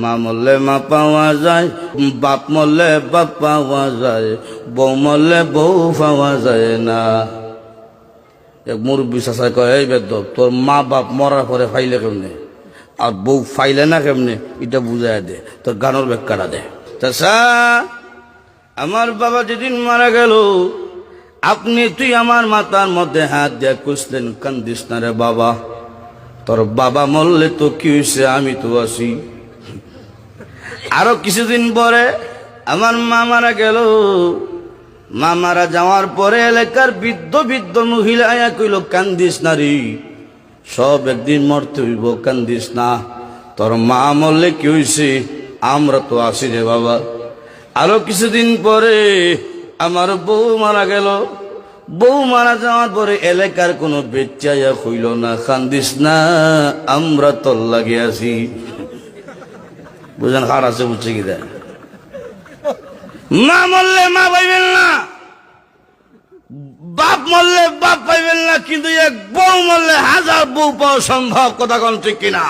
মা মরলে মা পাওয়া যায়, বাপ মরলে বাপ পাওয়া যায়, বউ মরলে বউ পাওয়া যায় না। এক মুরব্বী চাষা কয়, এই বেদ তোর মা বাপ মরার পরে ফাইলে কেমনে? আর বউ ফাইলে না কেমনে? এটা বুঝাই দে, তোর গানোর ব্যাখ্যাটা দে। চাষা আমার বাবা যেদিন মারা গেল, আপনি তুই আমার মাথার মধ্যে হাত দিয়ে কুসলেন কান্দিস না রে বাবা। তোর বাবা মরলে তো কি হয়েছে আমি তো আছি। আরও কিছুদিন পরে আমার মা মারা গেল। মা মারা যাওয়ার পরে এলাকার বৃদ্ধ বৃদ্ধ মহিলা কইল কান্দিস না রে, সব একদিন মরতে হইব, কান্দিস না। তোর মা মরলে কি হয়েছে আমরা তো আছি রে বাবা। আরও কিছুদিন পরে আমার বউ মারা গেল। বউ মারা যাওয়ার পরে এলাকার কোনো বেচাইয়া হইল না, কান্দিস না, আমরা তোর লাগে আছি। বুঝেন হার আছে, বুঝছে কি মা মরলে মা পাইবেন না। বাপ মরলে বাপ পাইবেন না, কিন্তু এক বউ মরলে হাজার বউ পাওয়া সম্ভব, কথা কোন ঠিক কিনা?